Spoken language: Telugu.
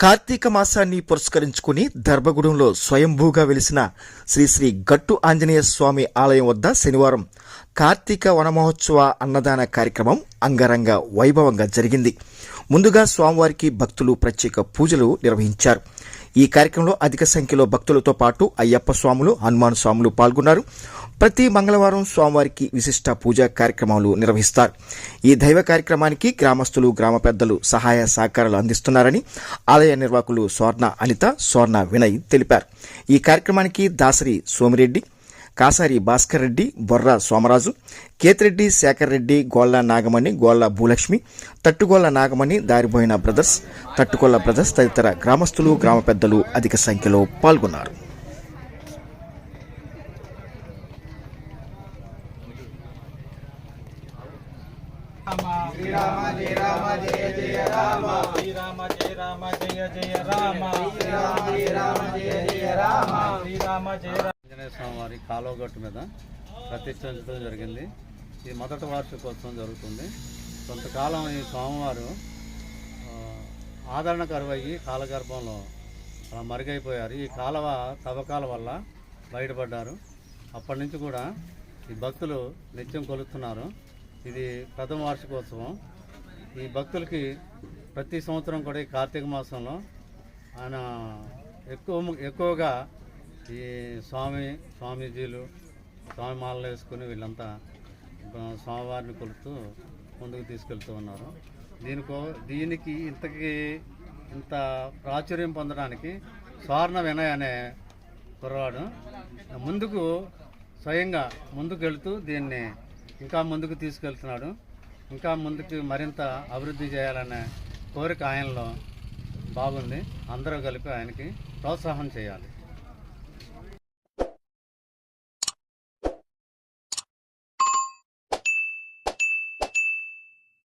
కార్తీక మాసాన్ని పురస్కరించుకుని దర్భగూడెంలో స్వయంభూగా వెలిసిన శ్రీ శ్రీ గట్టు ఆంజనేయ స్వామి ఆలయం వద్ద శనివారం కార్తీక వనమహోత్సవ అన్నదాన కార్యక్రమం అంగరంగ వైభవంగా జరిగింది. ముందుగా స్వామివారికి భక్తులు ప్రత్యేక పూజలు నిర్వహించారు. ఈ కార్యక్రమంలో అధిక సంఖ్యలో భక్తులతో పాటు అయ్యప్ప స్వాములు హనుమాన్ స్వాములు పాల్గొన్నారు. ప్రతి మంగళవారం స్వామివారికి విశిష్ట పూజా కార్యక్రమాలు నిర్వహిస్తారు. ఈ దైవ కార్యక్రమానికి గ్రామస్తులు గ్రామ పెద్దలు సహాయ సహకారాలు అందిస్తున్నారని ఆలయ నిర్వాహకులు స్వర్ణ అనిత స్వర్ణ వినయ్ తెలిపారు. ఈ కార్యక్రమానికి దాసరి సోమిరెడ్డి కాసారి భాస్కర్ రెడ్డి బొర్రా సోమరాజు కేతిరెడ్డి శేఖర్ రెడ్డి గోళ్ళ నాగమణి గోళ్ళ భూలక్ష్మి తట్టుగోళ్ళ నాగమణి దారిపోయిన బ్రదర్స్ తట్టుకొల్ల బ్రదర్స్ తదితర గ్రామస్తులు గ్రామ పెద్దలు అధిక సంఖ్యలో పాల్గొన్నారు. శ్రీరామ జయ రామ జయ జయ రామ. శ్రీరామ జయ రామ జయ జయ రామ. శ్రీరామ జయ రామ ఆంజనేయ స్వామి వారి కాలువగట్టు మీద ప్రతిష్ఠించడం జరిగింది. ఇది మొదటి వార్షికోత్సవం జరుగుతుంది. కొంతకాలం ఈ స్వామివారు ఆ, ఆదరణ కరువయ్యి కాలగర్భంలో అలా మరుగైపోయారు. ఈ కాలువ తవ్వకాల వల్ల బయటపడ్డారు. అప్పటి నుంచి కూడా ఈ భక్తులు నిత్యం కొలుస్తున్నారు. ఇది ప్రథమ వార్షికోత్సవం. ఈ భక్తులకి ప్రతి సంవత్సరం కూడా ఈ కార్తీక మాసంలో ఆయన ఎక్కువ ఎక్కువగా ఈ స్వామి స్వామీజీలు స్వామి మాలలు వేసుకుని వీళ్ళంతా స్వామివారిని కొలుతూ ముందుకు తీసుకెళ్తూ ఉన్నారు. దీనికో దీనికి ఇంతకి ఇంత ప్రాచుర్యం పొందడానికి స్వర్ణ వినయ్ అనే కుర్రవాడు ముందుకు స్వయంగా ముందుకు వెళుతూ దీన్ని ఇంకా ముందుకు తీసుకెళ్తున్నాడు. ఇంకా ముందుకు మరింత అభివృద్ధి చేయాలనే కోరిక ఆయనలో బాగుంది. అందరూ కలిపి ఆయనకి ప్రోత్సాహం చేయాలి.